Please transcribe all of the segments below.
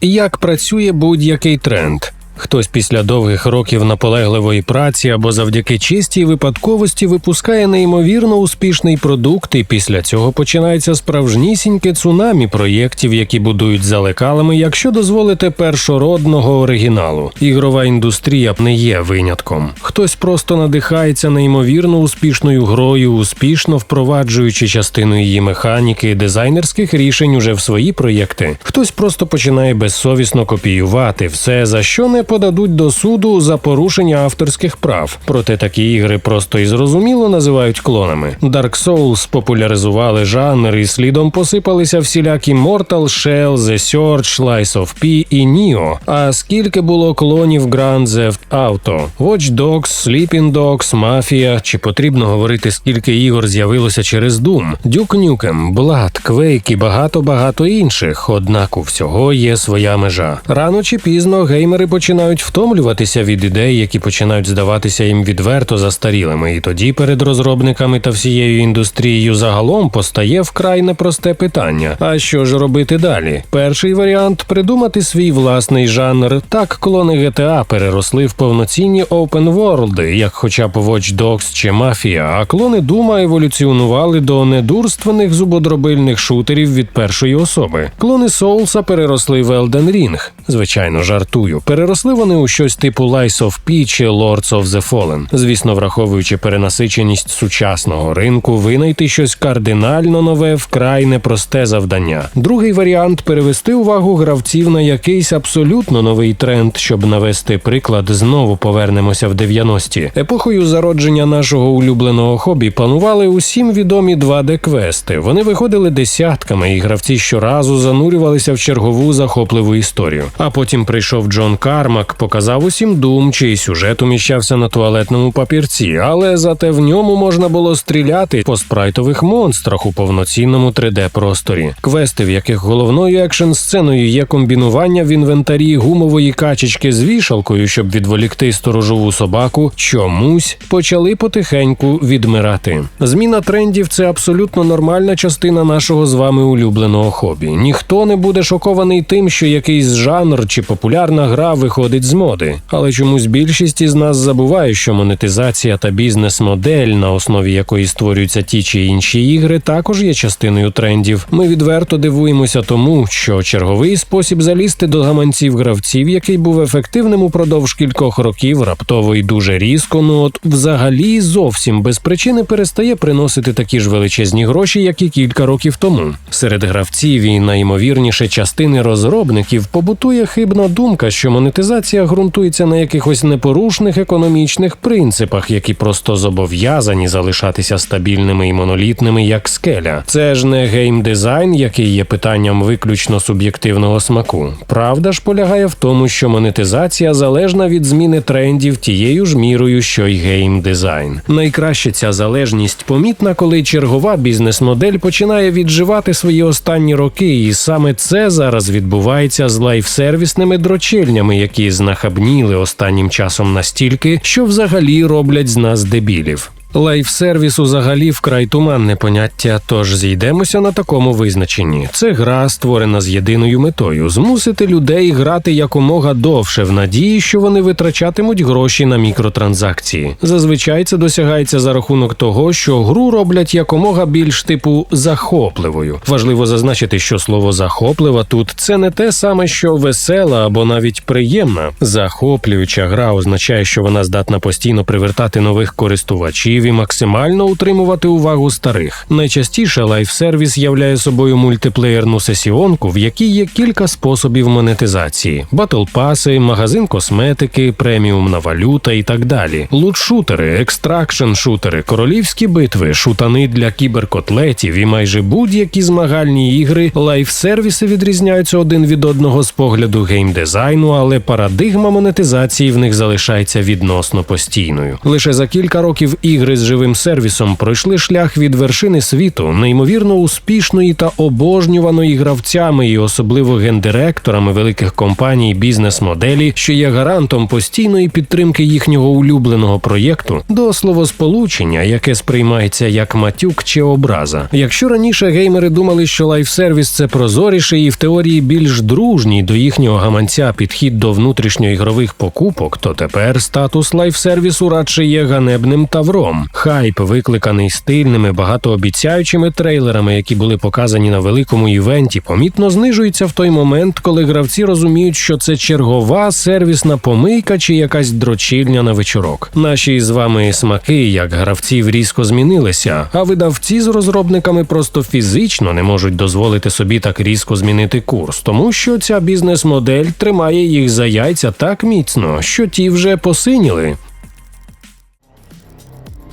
Як працює будь-який тренд? Хтось після довгих років наполегливої праці або завдяки чистій випадковості випускає неймовірно успішний продукт, і після цього починається справжнісіньке цунамі проєктів, які будують за лекалами, якщо дозволите першородного оригіналу. Ігрова індустрія не є винятком. Хтось просто надихається неймовірно успішною грою, успішно впроваджуючи частину її механіки дизайнерських рішень уже в свої проєкти. Хтось просто починає безсовісно копіювати все, за що не подадуть до суду за порушення авторських прав. Проте такі ігри просто і зрозуміло називають клонами. Dark Souls популяризували жанр і слідом посипалися всілякі Mortal Shell, The Search, Lies of P і Neo. А скільки було клонів Grand Theft Auto, Watch Dogs, Sleeping Dogs, Mafia, чи потрібно говорити, скільки ігор з'явилося через Doom, Duke Nukem, Blood, Quake і багато-багато інших. Однак у всього є своя межа. Рано чи пізно геймери починають втомлюватися від ідей, які починають здаватися їм відверто застарілими, і тоді перед розробниками та всією індустрією загалом постає вкрай непросте питання: а що ж робити далі? Перший варіант придумати свій власний жанр. Так клони GTA переросли в повноцінні open world, як хоча б Watch Dogs чи Mafia, а клони Дума еволюціонували до недурственних зубодробильних шутерів від першої особи. Клони Соулса переросли в Elden Ring. Звичайно, жартую. Переросли вони у щось типу Lies of P чи Lords of the Fallen. Звісно, враховуючи перенасиченість сучасного ринку, винайти щось кардинально нове вкрай непросте завдання. Другий варіант перевести увагу гравців на якийсь абсолютно новий тренд, щоб навести приклад, знову повернемося в 90-ті. Епохою зародження нашого улюбленого хобі панували усім відомі 2D-квести. Вони виходили десятками, і гравці щоразу занурювалися в чергову захопливу історію. А потім прийшов Джон Кармак, показав усім дум, чий сюжет уміщався на туалетному папірці, але зате в ньому можна було стріляти по спрайтових монстрах у повноцінному 3D-просторі. Квести, в яких головною екшн сценою є комбінування в інвентарі гумової качечки з вішалкою, щоб відволікти сторожову собаку, чомусь почали потихеньку відмирати. Зміна трендів це абсолютно нормальна частина нашого з вами улюбленого хобі. Ніхто не буде шокований тим, що якийсь жанр чи популярна гра виходить з моди. Але чомусь більшість із нас забуває, що монетизація та бізнес-модель, на основі якої створюються ті чи інші ігри, також є частиною трендів. Ми відверто дивуємося тому, що черговий спосіб залізти до гаманців гравців, який був ефективним упродовж кількох років, раптово і дуже різко, ну от взагалі зовсім без причини перестає приносити такі ж величезні гроші, як і кілька років тому. Серед гравців і найімовірніше частини розробників побутує хибна думка, що монетизація ґрунтується на якихось непорушних економічних принципах, які просто зобов'язані залишатися стабільними і монолітними, як скеля. Це ж не геймдизайн, який є питанням виключно суб'єктивного смаку. Правда ж полягає в тому, що монетизація залежна від зміни трендів тією ж мірою, що й геймдизайн. Найкраще ця залежність помітна, коли чергова бізнес-модель починає відживати свої останні роки, і саме це зараз відбувається з лайфсервісними дрочильнями, які знахабніли останнім часом настільки, що взагалі роблять з нас дебілів. Лайфсервіс взагалі вкрай туманне поняття, тож зійдемося на такому визначенні. Це гра, створена з єдиною метою змусити людей грати якомога довше в надії, що вони витрачатимуть гроші на мікротранзакції. Зазвичай це досягається за рахунок того, що гру роблять якомога більш типу захопливою. Важливо зазначити, що слово захоплива тут це не те саме, що весела або навіть приємна. Захоплююча гра означає, що вона здатна постійно привертати нових користувачів і максимально утримувати увагу старих. Найчастіше лайфсервіс являє собою мультиплеєрну сесіонку, в якій є кілька способів монетизації: батлпаси, магазин косметики, преміумна валюта і так далі. Лут-шутери, екстракшн-шутери, королівські битви, шутани для кіберкотлетів і майже будь-які змагальні ігри. Лайфсервіси відрізняються один від одного з погляду геймдизайну, але парадигма монетизації в них залишається відносно постійною. Лише за кілька років ігри ігри з живим сервісом пройшли шлях від вершини світу, неймовірно успішної та обожнюваної гравцями і особливо гендиректорами великих компаній бізнес-моделі, що є гарантом постійної підтримки їхнього улюбленого проєкту, до словосполучення, яке сприймається як матюк чи образа. Якщо раніше геймери думали, що лайфсервіс це прозоріший і в теорії більш дружній до їхнього гаманця підхід до внутрішньоігрових покупок, то тепер статус лайфсервісу радше є ганебним тавром. Хайп, викликаний стильними, багатообіцяючими трейлерами, які були показані на великому івенті, помітно знижується в той момент, коли гравці розуміють, що це чергова сервісна помийка чи якась дрочільня на вечорок. Наші з вами смаки, як гравців, різко змінилися, а видавці з розробниками просто фізично не можуть дозволити собі так різко змінити курс, тому що ця бізнес-модель тримає їх за яйця так міцно, що ті вже посиніли.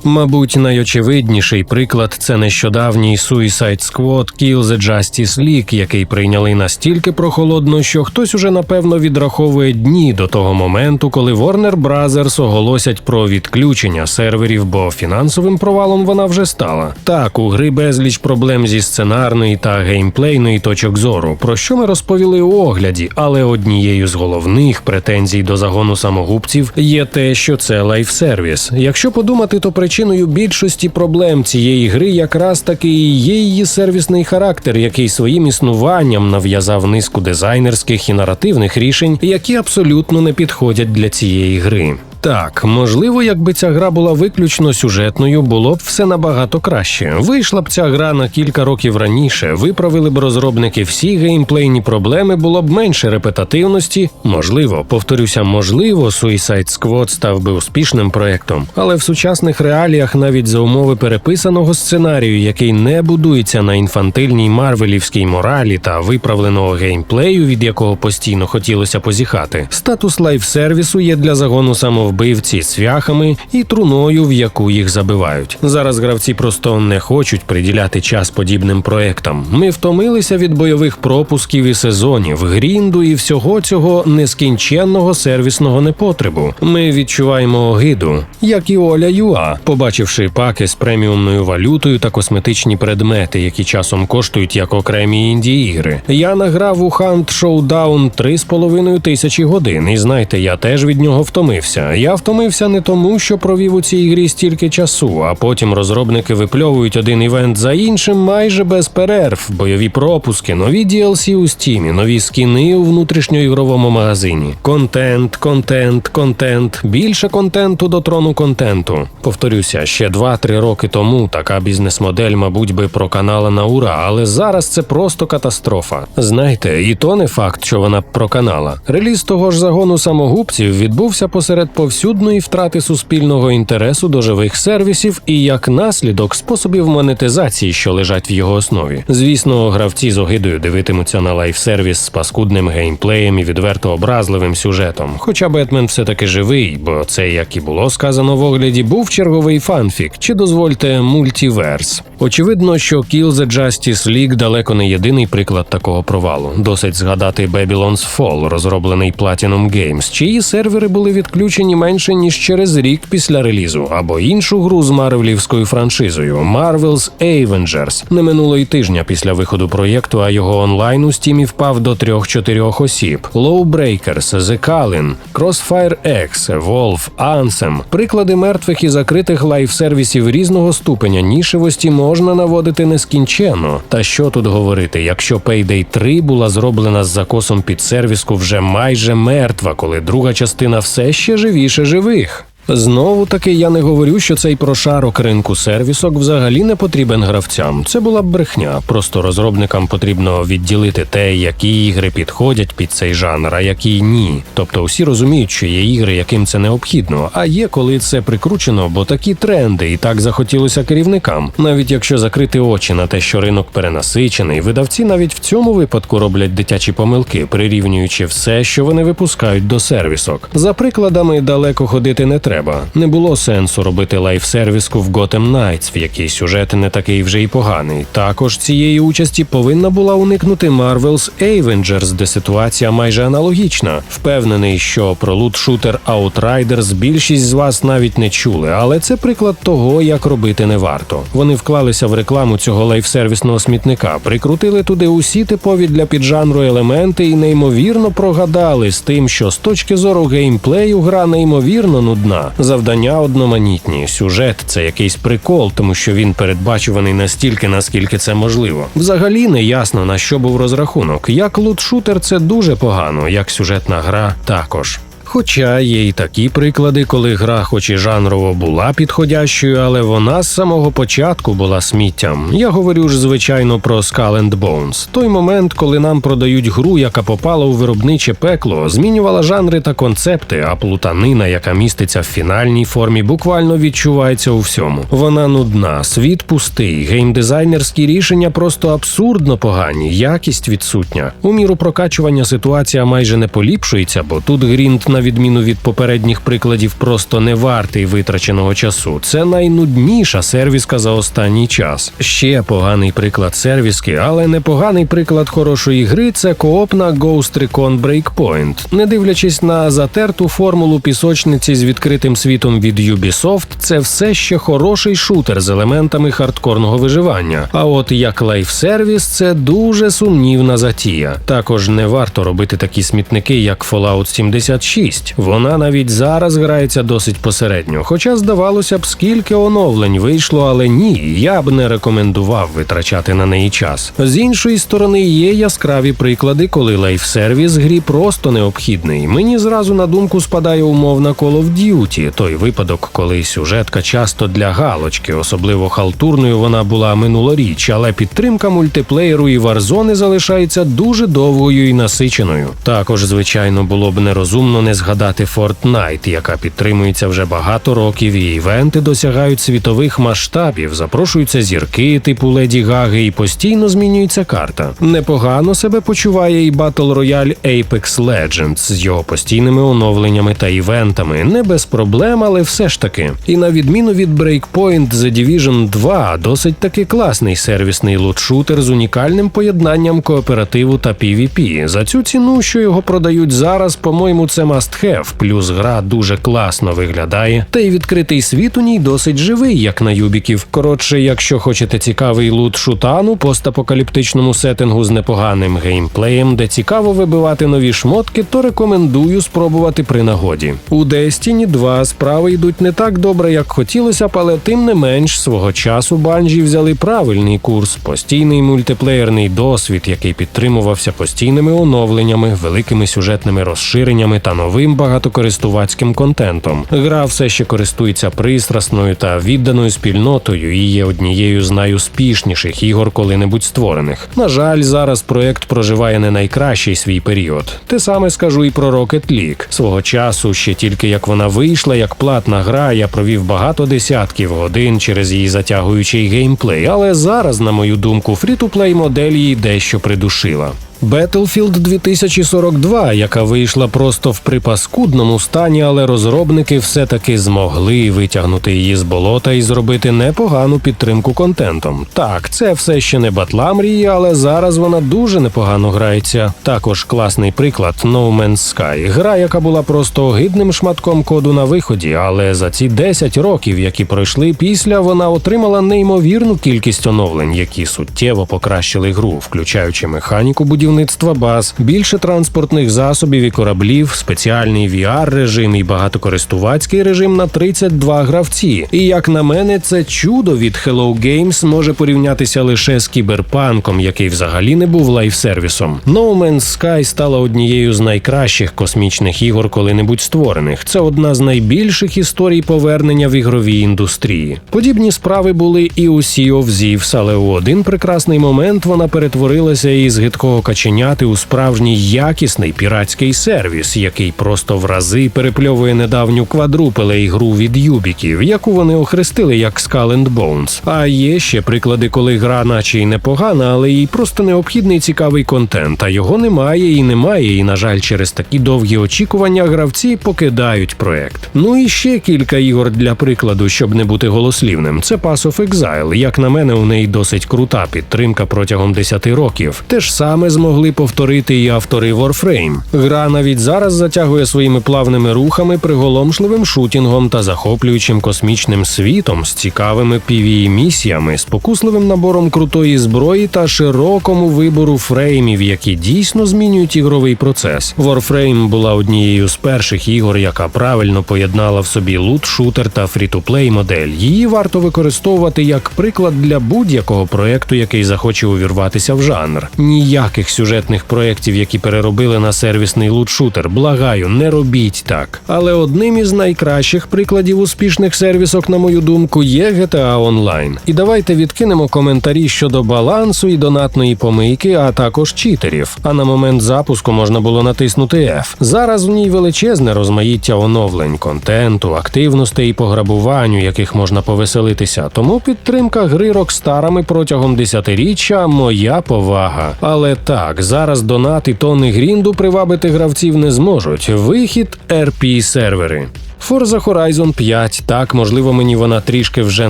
Мабуть, найочевидніший приклад це нещодавній Suicide Squad Kill the Justice League, який прийняли настільки прохолодно, що хтось уже напевно відраховує дні до того моменту, коли Warner Brothers оголосять про відключення серверів, бо фінансовим провалом вона вже стала. Так, у гри безліч проблем зі сценарної та геймплейної точок зору, про що ми розповіли у огляді, але однією з головних претензій до загону самогубців є те, що це лайфсервіс. Якщо подумати, то причиною більшості проблем цієї гри якраз таки і є її сервісний характер, який своїм існуванням нав'язав низку дизайнерських і наративних рішень, які абсолютно не підходять для цієї гри. Так, можливо, якби ця гра була виключно сюжетною, було б все набагато краще. Вийшла б ця гра на кілька років раніше, виправили б розробники всі геймплейні проблеми, було б менше репетативності. Можливо, повторюся, можливо, Suicide Squad став би успішним проектом, але в сучасних реаліях навіть за умови переписаного сценарію, який не будується на інфантильній марвелівській моралі та виправленого геймплею, від якого постійно хотілося позіхати, статус лайфсервісу є для загону самовбивці цвяхами і труною, в яку їх забивають. Зараз гравці просто не хочуть приділяти час подібним проектам. Ми втомилися від бойових пропусків і сезонів, грінду і всього цього нескінченного сервісного непотребу. Ми відчуваємо огиду, як і Оля Юа, побачивши паки з преміумною валютою та косметичні предмети, які часом коштують як окремі інді ігри. Я награв у Hunt Showdown 3,5 тисячі годин, і знаєте, я теж від нього втомився. Я втомився не тому, що провів у цій грі стільки часу, а потім розробники випльовують один івент за іншим майже без перерв, бойові пропуски, нові DLC у стімі, нові скіни у внутрішньоігровому магазині. Контент, контент, контент, більше контенту до трону контенту. Повторюся, ще 2-3 роки тому така бізнес-модель, мабуть, би проканала на ура, але зараз це просто катастрофа. Знаєте, і то не факт, що вона проканала. Реліз того ж загону самогубців відбувся посеред повсюдної втрати суспільного інтересу до живих сервісів і як наслідок способів монетизації, що лежать в його основі. Звісно, гравці з огидою дивитимуться на лайфсервіс з паскудним геймплеєм і відверто образливим сюжетом. Хоча Бетмен все таки живий, бо це, як і було сказано в огляді, був черговий фанфік, чи дозвольте мультіверс. Очевидно, що Kill the Justice League далеко не єдиний приклад такого провалу. Досить згадати Babylon's Fall, розроблений Platinum Games, чиї сервери були відключені менше ніж через рік після релізу, або іншу гру з марвелівською франшизою Marvel's Avengers. Не минуло й тижня після виходу проєкту, а його онлайн у стімі впав до 3-4 осіб: Lawbreakers, The Calling, Crossfire X, Wolf, Anthem. Приклади мертвих і закритих лайфсервісів різного ступеня нішевості можна наводити нескінченно. Та що тут говорити, якщо Payday 3 була зроблена з закосом під сервіску вже майже мертва, коли друга частина все ще живіше живих. Знову таки я не говорю, що цей прошарок ринку сервісок взагалі не потрібен гравцям. Це була б брехня. Просто розробникам потрібно відділити те, які ігри підходять під цей жанр, а які ні. Тобто всі розуміють, що є ігри, яким це необхідно, а є коли це прикручено, бо такі тренди і так захотілося керівникам. Навіть якщо закрити очі на те, що ринок перенасичений, видавці навіть в цьому випадку роблять дитячі помилки, прирівнюючи все, що вони випускають до сервісок. За прикладами далеко ходити не треба. Треба. Не було сенсу робити лайфсервіску в Gotham Knights, в якій сюжет не такий вже й поганий. Також цієї участі повинна була уникнути Marvel's Avengers, де ситуація майже аналогічна. Впевнений, що про лут-шутер Outriders більшість з вас навіть не чули, але це приклад того, як робити не варто. Вони вклалися в рекламу цього лайфсервісного смітника, прикрутили туди усі типові для піджанру елементи і неймовірно прогадали з тим, що з точки зору геймплею гра неймовірно нудна. Завдання одноманітні. Сюжет це якийсь прикол, тому що він передбачуваний настільки, наскільки це можливо. Взагалі не ясно на що був розрахунок. Як лут-шутер це дуже погано, як сюжетна гра також. Хоча є й такі приклади, коли гра, хоч і жанрово була підходящою, але вона з самого початку була сміттям. Я говорю ж, звичайно, про Skull and Bones. Той момент, коли нам продають гру, яка попала у виробниче пекло, змінювала жанри та концепти, а плутанина, яка міститься в фінальній формі, буквально відчувається у всьому. Вона нудна, світ пустий, геймдизайнерські рішення просто абсурдно погані, якість відсутня. У міру прокачування ситуація майже не поліпшується, бо тут грінт на відміну від попередніх прикладів, просто не вартий витраченого часу. Це найнудніша сервіска за останній час. Ще поганий приклад сервіски, але непоганий приклад хорошої гри це коопна Ghost Recon Breakpoint. Не дивлячись на затерту формулу пісочниці з відкритим світом від Ubisoft, це все ще хороший шутер з елементами хардкорного виживання. А от як лайфсервіс, це дуже сумнівна затія. Також не варто робити такі смітники, як Fallout 76. Вона навіть зараз грається досить посередньо. Хоча здавалося б, скільки оновлень вийшло, але ні, я б не рекомендував витрачати на неї час. З іншої сторони, є яскраві приклади, коли лайфсервіс грі просто необхідний. Мені зразу на думку спадає умовна Call of Duty, той випадок, коли сюжетка часто для галочки, особливо халтурною вона була минулоріч, але підтримка мультиплеєру і Warzone залишається дуже довгою і насиченою. Також, звичайно, було б нерозумно не згадати Fortnite, яка підтримується вже багато років, і івенти досягають світових масштабів, запрошуються зірки типу Леді Гаги, і постійно змінюється карта. Непогано себе почуває і Battle Royale Apex Legends з його постійними оновленнями та івентами. Не без проблем, але все ж таки. І на відміну від Breakpoint The Division 2, досить таки класний сервісний лутшутер з унікальним поєднанням кооперативу та PvP. За цю ціну, що його продають зараз, по-моєму, це must have, плюс гра дуже класно виглядає, та й відкритий світ у ній досить живий, як на юбіків. Коротше, якщо хочете цікавий лут шутану, постапокаліптичному сеттингу з непоганим геймплеєм, де цікаво вибивати нові шмотки, то рекомендую спробувати при нагоді. У Destiny 2 справи йдуть не так добре, як хотілося б, але тим не менш свого часу банжі взяли правильний курс, постійний мультиплеєрний досвід, який підтримувався постійними оновленнями, великими сюжетними розширеннями та новим багатокористувацьким контентом. Гра все ще користується пристрасною та відданою спільнотою і є однією з найуспішніших ігор коли-небудь створених. На жаль, зараз проект проживає не найкращий свій період. Те саме скажу і про Rocket League. Свого часу, ще тільки як вона вийшла, як платна гра, я провів багато десятків годин через її затягуючий геймплей, але зараз, на мою думку, фрі-ту-плей модель її дещо придушила. Battlefield 2042, яка вийшла просто в припаскудному стані, але розробники все-таки змогли витягнути її з болота і зробити непогану підтримку контентом. Так, це все ще не батла мрії, але зараз вона дуже непогано грається. Також класний приклад No Man's Sky. Гра, яка була просто огидним шматком коду на виході, але за ці 10 років, які пройшли після, вона отримала неймовірну кількість оновлень, які суттєво покращили гру, включаючи механіку будівництва будівництва баз, більше транспортних засобів і кораблів, спеціальний VR-режим і багатокористувацький режим на 32 гравці. І як на мене, це чудо від Hello Games може порівнятися лише з кіберпанком, який взагалі не був лайфсервісом. No Man's Sky стала однією з найкращих космічних ігор, коли-небудь створених. Це одна з найбільших історій повернення в ігровій індустрії. Подібні справи були і у Sea of Thieves, але у один прекрасний момент вона перетворилася із гидкого кача начиняти у справжній якісний піратський сервіс, який просто в рази перепльовує недавню квадрупеле ігру від юбіків, яку вони охрестили як Skull and Bones. А є ще приклади, коли гра, наче й непогана, але їй просто необхідний цікавий контент. А його немає і немає. І на жаль, через такі довгі очікування гравці покидають проект. Ну і ще кілька ігор для прикладу, щоб не бути голослівним. Це Pass of Exile. Як на мене, у неї досить крута підтримка протягом 10 років. Те ж саме змогли повторити і автори Warframe. Гра навіть зараз затягує своїми плавними рухами, приголомшливим шутінгом та захоплюючим космічним світом з цікавими pve місіями, спокусливим набором крутої зброї та широкому вибору фреймів, які дійсно змінюють ігровий процес. Warframe була однією з перших ігор, яка правильно поєднала в собі лут, шутер та фрі-ту-плей модель. Її варто використовувати як приклад для будь-якого проекту, який захоче увірватися в жанр. Ніяких сюжетних проєктів, які переробили на сервісний лут-шутер. Благаю, не робіть так. Але одним із найкращих прикладів успішних сервісок, на мою думку, є GTA Online. І давайте відкинемо коментарі щодо балансу і донатної помийки, а також читерів. А на момент запуску можна було натиснути F. Зараз в ній величезне розмаїття оновлень, контенту, активностей і пограбуванню, яких можна повеселитися. Тому підтримка гри рокстарами протягом десятиріччя моя повага. Але так, зараз донати тонни грінду привабити гравців не зможуть. Вихід rp сервери. Forza Horizon 5, так, можливо, мені вона трішки вже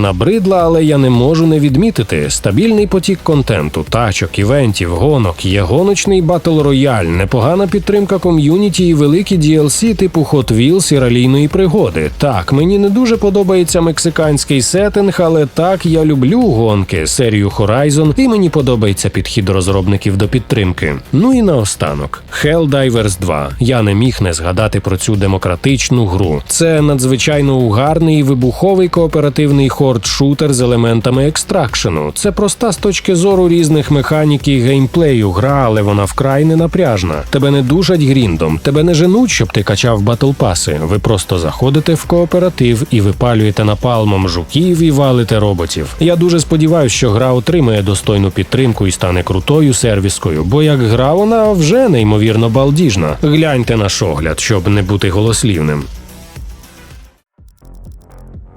набридла, але я не можу не відмітити. Стабільний потік контенту, тачок, івентів, гонок, є гоночний батл рояль, непогана підтримка ком'юніті і великі DLC типу Hot Wheels і ралійної пригоди. Так, мені не дуже подобається мексиканський сеттинг, але так я люблю гонки, серію Horizon, і мені подобається підхід розробників до підтримки. Ну і наостанок, Helldivers 2. Я не міг не згадати про цю демократичну гру. Це надзвичайно угарний вибуховий кооперативний хорд-шутер з елементами екстракшену. Це проста з точки зору різних механік і геймплею гра, але вона вкрай не напряжна. Тебе не душать гріндом, тебе не женуть, щоб ти качав батлпаси. Ви просто заходите в кооператив і випалюєте напалмом жуків і валите роботів. Я дуже сподіваюся, що гра отримає достойну підтримку і стане крутою сервіскою, бо як гра вона вже неймовірно балдіжна. Гляньте наш огляд, щоб не бути голослівним.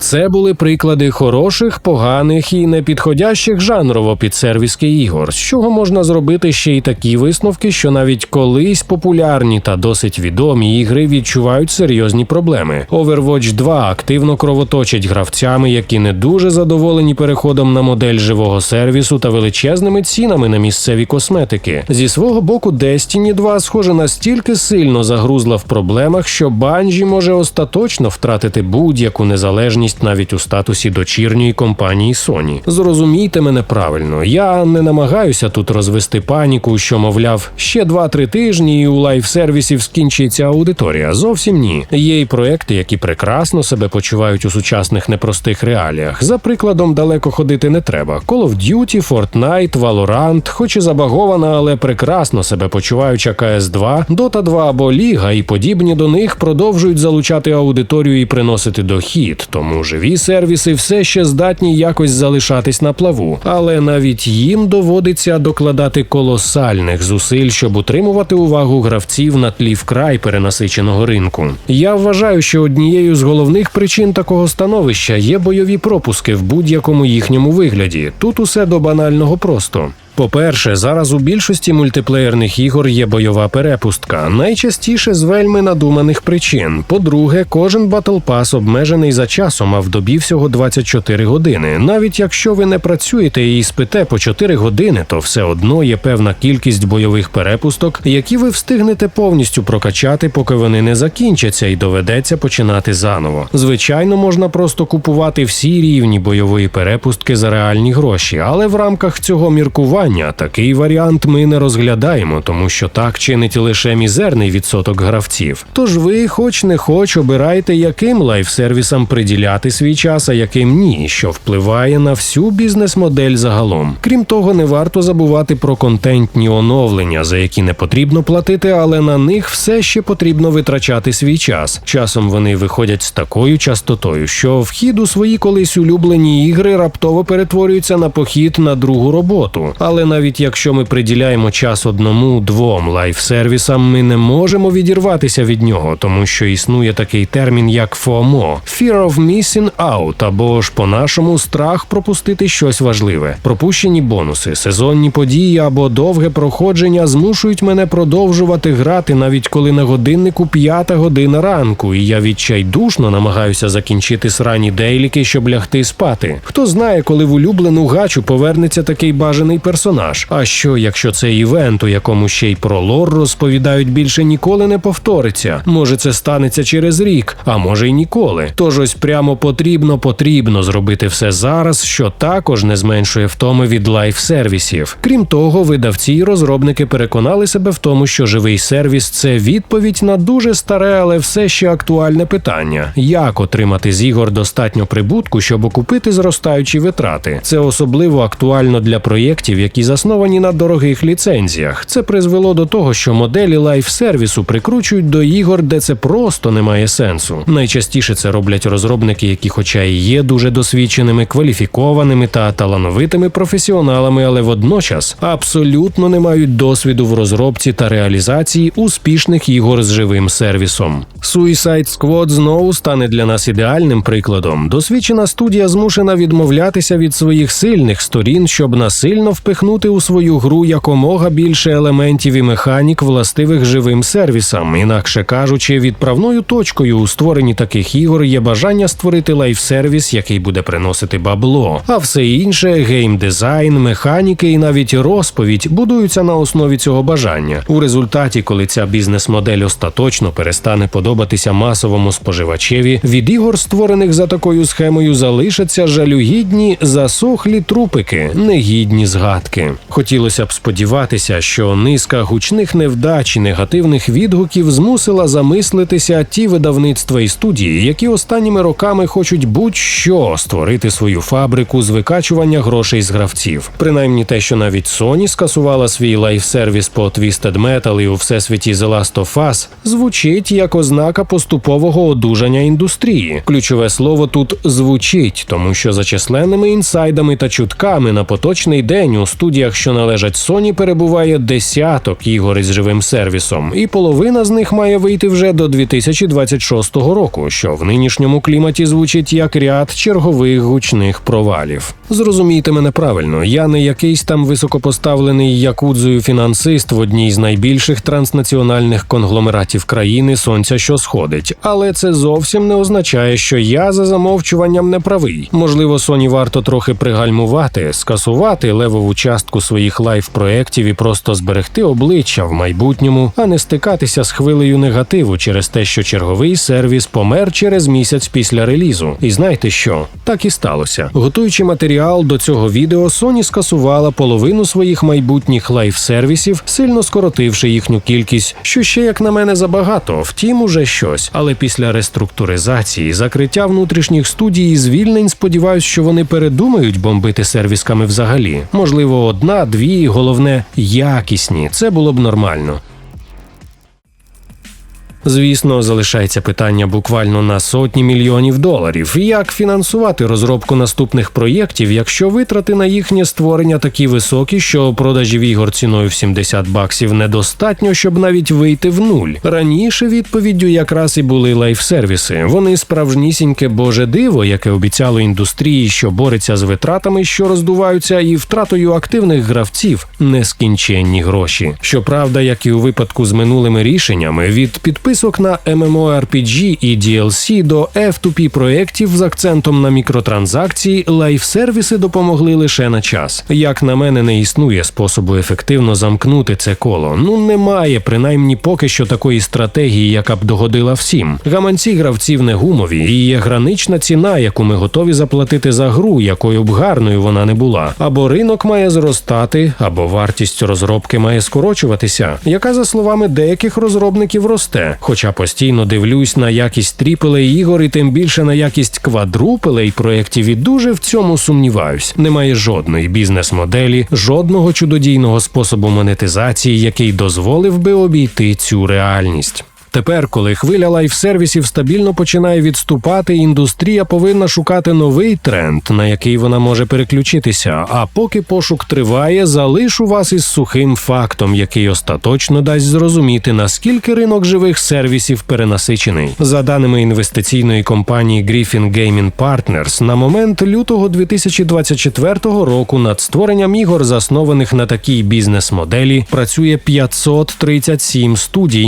Це були приклади хороших, поганих і непідходящих жанрово під сервіски ігор, з чого можна зробити ще й такі висновки, що навіть колись популярні та досить відомі ігри відчувають серйозні проблеми. Overwatch 2 активно кровоточить гравцями, які не дуже задоволені переходом на модель живого сервісу та величезними цінами на місцеві косметики. Зі свого боку, Destiny 2, схоже, настільки сильно загрузла в проблемах, що Bungie може остаточно втратити будь-яку незалежність навіть у статусі дочірньої компанії Sony. Зрозумійте мене правильно, я не намагаюся тут розвести паніку, що мовляв ще 2-3 тижні і у лайф-сервісів скінчиться аудиторія. Зовсім ні. Є й проекти, які прекрасно себе почувають у сучасних непростих реаліях. За прикладом, далеко ходити не треба. Call of Duty, Fortnite, Valorant, хоч і забагована, але прекрасно себе почуваюча CS2, Dota 2 або Ліга і подібні до них продовжують залучати аудиторію і приносити дохід. Тому живі сервіси все ще здатні якось залишатись на плаву, але навіть їм доводиться докладати колосальних зусиль, щоб утримувати увагу гравців на тлі вкрай перенасиченого ринку. Я вважаю, що однією з головних причин такого становища є бойові пропуски в будь-якому їхньому вигляді. Тут усе до банального просто. По-перше, зараз у більшості мультиплеєрних ігор є бойова перепустка, найчастіше з вельми надуманих причин. По-друге, кожен батл пас обмежений за часом, а в добі всього 24 години. Навіть якщо ви не працюєте і спите по 4 години, то все одно є певна кількість бойових перепусток, які ви встигнете повністю прокачати, поки вони не закінчаться, і доведеться починати заново. Звичайно, можна просто купувати всі рівні бойової перепустки за реальні гроші, але в рамках цього міркування такий варіант ми не розглядаємо, тому що так чинить лише мізерний відсоток гравців. Тож ви, хоч не хоч, обирайте, яким лайфсервісам приділяти свій час, а яким ні, що впливає на всю бізнес-модель загалом. Крім того, не варто забувати про контентні оновлення, за які не потрібно платити, але на них все ще потрібно витрачати свій час. Часом вони виходять з такою частотою, що вхід у свої колись улюблені ігри раптово перетворюється на похід на другу роботу. Але навіть якщо ми приділяємо час одному двом лайф-сервісам, ми не можемо відірватися від нього, тому що існує такий термін як FOMO – Fear of Missing Out, або ж по-нашому страх пропустити щось важливе. Пропущені бонуси, сезонні події або довге проходження змушують мене продовжувати грати, навіть коли на годиннику п'ята година ранку, і я відчайдушно намагаюся закінчити срані дейліки, щоб лягти спати. Хто знає, коли в улюблену гачу повернеться такий бажаний персонаж. А що, якщо цей івент, у якому ще й про лор розповідають, більше ніколи не повториться? Може, це станеться через рік, а може й ніколи. Тож ось прямо потрібно, потрібно зробити все зараз, що також не зменшує втоми від лайф-сервісів. Крім того, видавці й розробники переконали себе в тому, що живий сервіс це відповідь на дуже старе, але все ще актуальне питання: як отримати з ігор достатньо прибутку, щоб окупити зростаючі витрати. Це особливо актуально для проєктів, які засновані на дорогих ліцензіях. Це призвело до того, що моделі лайф-сервісу прикручують до ігор, де це просто не має сенсу. Найчастіше це роблять розробники, які, хоча і є дуже досвідченими, кваліфікованими та талановитими професіоналами, але водночас абсолютно не мають досвіду в розробці та реалізації успішних ігор з живим сервісом. Suicide Squad знову стане для нас ідеальним прикладом. Досвідчена студія змушена відмовлятися від своїх сильних сторін, щоб насильно впихнути у свою гру якомога більше елементів і механік, властивих живим сервісам. Інакше кажучи, відправною точкою у створенні таких ігор є бажання створити лайф-сервіс, який буде приносити бабло. А все інше геймдизайн, механіки і навіть розповідь будуються на основі цього бажання. У результаті, коли ця бізнес-модель остаточно перестане подобатися масовому споживачеві, від ігор, створених за такою схемою, залишаться жалюгідні засохлі трупики, негідні згадки. Хотілося б сподіватися, що низка гучних невдач і негативних відгуків змусила замислитися ті видавництва і студії, які останніми роками хочуть будь-що створити свою фабрику з викачування грошей з гравців. Принаймні те, що навіть Sony скасувала свій лайф-сервіс по Twisted Metal і у всесвіті The Last of Us, звучить як ознака поступового одужання індустрії. Ключове слово тут звучить, тому що за численними інсайдами та чутками на поточний день у студіях, що належать Sony, перебуває десяток ігор із живим сервісом, і половина з них має вийти вже до 2026 року, що в нинішньому кліматі звучить як ряд чергових гучних провалів. Зрозумійте мене правильно, я не якийсь там високопоставлений якудзою фінансист в одній з найбільших транснаціональних конгломератів країни сонця, що сходить, але це зовсім не означає, що я за замовчуванням не правий. Можливо, Sony варто трохи пригальмувати, скасувати левову частку своїх лайф-проєктів і просто зберегти обличчя в майбутньому, а не стикатися з хвилею негативу через те, що черговий сервіс помер через місяць після релізу. І знаєте що? Так і сталося. Готуючи матеріал до цього відео, Sony скасувала половину своїх майбутніх лайф-сервісів, сильно скоротивши їхню кількість, що ще, як на мене, забагато. Втім, уже щось. Але після реструктуризації, закриття внутрішніх студій і звільнень, сподіваюсь, що вони передумають бомбити сервісками взагалі. Можливо, одна, дві, головне якісні. Це було б нормально. Звісно, залишається питання буквально на сотні мільйонів доларів. Як фінансувати розробку наступних проєктів, якщо витрати на їхнє створення такі високі, що продажів ігор ціною в 70 баксів недостатньо, щоб навіть вийти в нуль. Раніше відповіддю якраз і були лайф-сервіси. Вони справжнісіньке боже диво, яке обіцяло індустрії, що бореться з витратами, що роздуваються, і втратою активних гравців нескінченні гроші. Щоправда, як і у випадку з минулими рішеннями, від підписів Підписок на MMORPG і DLC до F2P проєктів з акцентом на мікротранзакції лайф-сервіси допомогли лише на час. Як на мене, не існує способу ефективно замкнути це коло. Ну немає, принаймні поки що такої стратегії, яка б догодила всім. Гаманці гравців не гумові, і є гранична ціна, яку ми готові заплатити за гру, якою б гарною вона не була. Або ринок має зростати, або вартість розробки має скорочуватися, яка за словами деяких розробників росте. Хоча постійно дивлюсь на якість тріпелей ігор і тим більше на якість квадрупелей проєктів і дуже в цьому сумніваюсь. Немає жодної бізнес-моделі, жодного чудодійного способу монетизації, який дозволив би обійти цю реальність. Тепер, коли хвиля лайфсервісів стабільно починає відступати, індустрія повинна шукати новий тренд, на який вона може переключитися. А поки пошук триває, залишу вас із сухим фактом, який остаточно дасть зрозуміти, наскільки ринок живих сервісів перенасичений. За даними інвестиційної компанії Griffin Gaming Partners, на момент лютого 2024 року над створенням ігор, заснованих на такій бізнес-моделі, працює 537 студій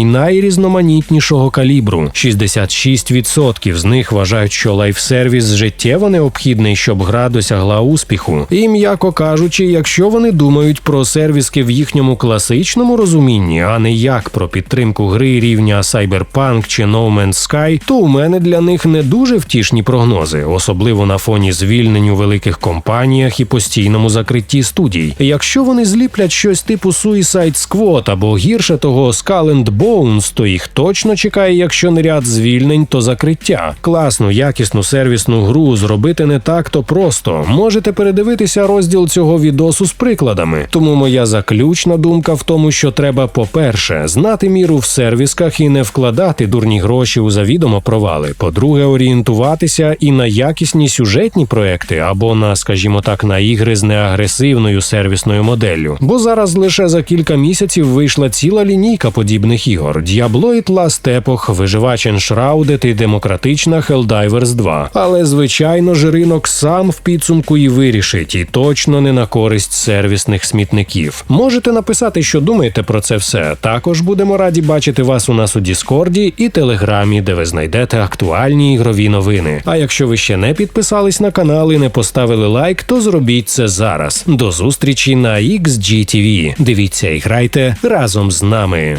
найрізноманітнішого калібру. 66% з них вважають, що лайфсервіс життєво необхідний, щоб гра досягла успіху. І м'яко кажучи, якщо вони думають про сервіски в їхньому класичному розумінні, а не як про підтримку гри рівня Cyberpunk чи No Man's Sky, то у мене для них не дуже втішні прогнози, особливо на фоні звільнень у великих компаніях і постійному закритті студій. Якщо вони зліплять щось типу Suicide Squad або гірше того Skull and Bones, то їх точно чекає, якщо не ряд звільнень, то закриття. Класну, якісну сервісну гру зробити не так то просто. Можете передивитися розділ цього відосу з прикладами. Тому моя заключна думка в тому, що треба, по-перше, знати міру в сервісках і не вкладати дурні гроші у завідомо провали. По-друге, орієнтуватися і на якісні сюжетні проекти або на, скажімо так, на ігри з неагресивною сервісною моделлю. Бо зараз лише за кілька місяців вийшла ціла лінійка подібних ігор: Diabloid Last Epoch, Виживач Enshrouded і демократична Helldivers 2. Але звичайно ж ринок сам в підсумку і вирішить, і точно не на користь сервісних смітників. Можете написати, що думаєте про це все. Також будемо раді бачити вас у нас у Діскорді і Телеграмі, де ви знайдете актуальні ігрові новини. А якщо ви ще не підписались на канал і не поставили лайк, то зробіть це зараз. До зустрічі на XGTV. Дивіться і грайте разом з нами.